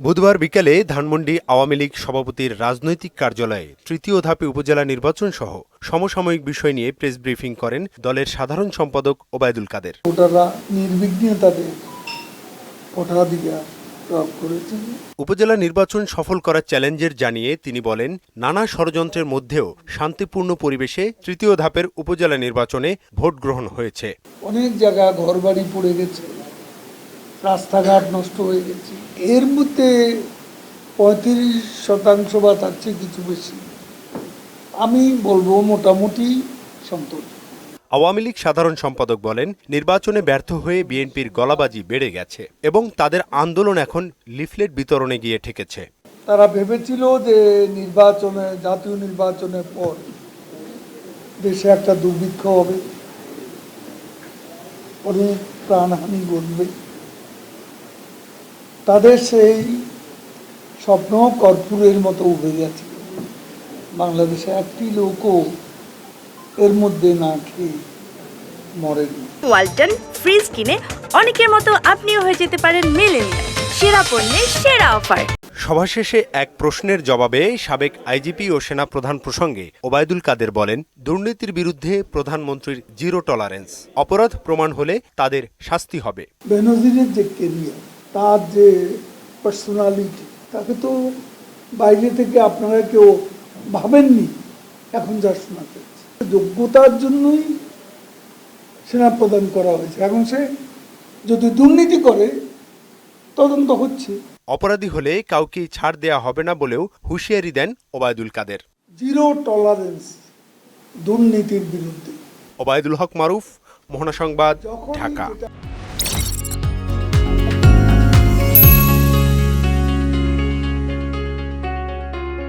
বুধবার বিকেলে ধানমন্ডি আওয়ামী লীগ সভাপতির রাজনৈতিক কার্যালয়ে তৃতীয় ধাপে উপজেলা নির্বাচন সহ সমসাময়িক বিষয় নিয়ে প্রেস ব্রিফিং করেন দলের সাধারণ সম্পাদক ওবায়দুল কাদের। ভোটাররা নির্বিঘ্নে তাদের ভোটাধিকার উপজেলা নির্বাচন সফল করার চ্যালেঞ্জের জানিয়ে তিনি বলেন নানা ষড়যন্ত্রের মধ্যেও শান্তিপূর্ণ পরিবেশে তৃতীয় ধাপের উপজেলা নির্বাচনে ভোট গ্রহণ হয়েছে। অনেক জায়গা ঘরবাড়ি পড়ে গেছে। রাস্তাঘাট নষ্ট হয়ে গেছে। এর মধ্যে পঁয়ত্রিশ শতাংশ বা তার চেয়ে কিছু বেশি। আমি বলব মোটামুটি সন্তোষ। আওয়ামী লীগ সাধারণ সম্পাদক বলেন নির্বাচনে ব্যর্থ হয়ে বিএনপির গলাবাজি বেড়ে গেছে এবং তাদের আন্দোলন এখন লিফলেট বিতরণে গিয়ে ঠেকেছে। তারা ভেবেছিল যে নির্বাচনে জাতীয় নির্বাচনের পর দেশে একটা দুর্ভিক্ষ হবে। অনেক প্রাণহানি ঘটবে। তাদের সেই স্বপ্ন কর্পূরের মতো উঠে গেছে। বাংলাদেশে একটি লোকও এর মধ্যে না খেয়ে মরেনি। ওয়ালটন ফ্রিজ কিনে অনেকের মতো আপনিও হয়ে যেতে পারেন মিলেনিয়াল। সেরা পণ্যের সেরা অফার। সভা শেষে এক প্রশ্নের জবাবে সাবেক আইজিপি ও সেনা প্রধান প্রসঙ্গে ওবায়দুল কাদের বলেন দুর্নীতির বিরুদ্ধে প্রধানমন্ত্রীর জিরো টলারেন্স। অপরাধ প্রমাণ হলে তাদের শাস্তি হবে। বেনজিরের যে কেরিয়ার তার যে পার্সোনালিটি তাকে তো বাইরে থেকে আপনারা কেউ ভাবেননি এখন যা শোনা যাচ্ছে। যোগ্যতার জন্যই সেনা প্রদান করা হয়েছে। এখন সে যদি দুর্নীতি করে তদন্ত হচ্ছে। অপরাধী হলে কাউকে ছাড় দেয়া হবে না বলেও হুঁশিয়ারি দেন ওবায়দুল কাদের। জিরো টলারেন্স দুর্নীতির বিরুদ্ধে। ওবায়দুল হক মারুফ মোহনা সংবাদ ঢাকা।